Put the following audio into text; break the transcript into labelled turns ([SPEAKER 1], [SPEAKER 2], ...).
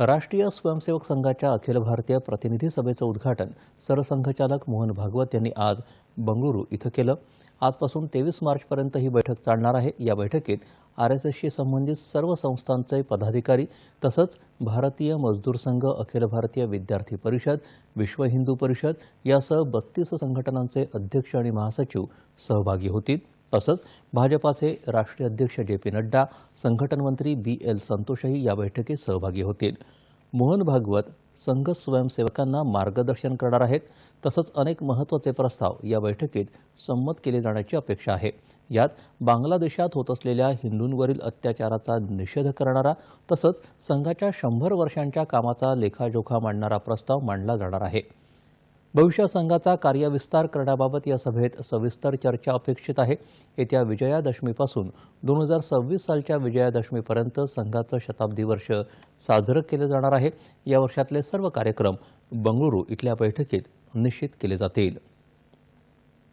[SPEAKER 1] राष्ट्रीय स्वयंसेवक संघाच्या अखिल भारतीय प्रतिनिधी सभेचं उद्घाटन सरसंघचालक मोहन भागवत यांनी आज बंगळुरू इथं केलं. आजपासून तेवीस मार्चपर्यंत ही बैठक चालणार आहे. या बैठकीत आर एस एसशी संबंधित सर्व संस्थांचे पदाधिकारी तसंच भारतीय मजदूर संघ अखिल भारतीय विद्यार्थी परिषद विश्व हिंदू परिषद यासह बत्तीस संघटनांचे अध्यक्ष आणि महासचिव सहभागी होतील. तसंच भाजपाचे राष्ट्रीय अध्यक्ष जे पी नड्डा संघटन मंत्री बी एल संतोषही या बैठकीत सहभागी होतील. मोहन भागवत संघ स्वयंसेवकांना मार्गदर्शन करणार आहेत तसंच अनेक महत्त्वाचे प्रस्ताव या बैठकीत संमत केले जाण्याची अपेक्षा आहे. यात बांगलादेशात होत असलेल्या हिंदूंवरील अत्याचाराचा निषेध करणारा तसंच संघाच्या शंभर वर्षांच्या कामाचा लेखाजोखा मांडणारा प्रस्ताव मांडला जाणार आहे. भविष्यात संघाचा कार्यविस्तार करण्याबाबत या सभेत सविस्तर चर्चा अपेक्षित आहे. येत्या विजयादशमीपासून दोन हजार सव्वीस सालच्या विजयादशमीपर्यंत संघाचं शताब्दी वर्ष साजरं केलं जाणार आहे. या वर्षातले सर्व कार्यक्रम बंगळुरू इथल्या बैठकीत निश्चित केले जातील.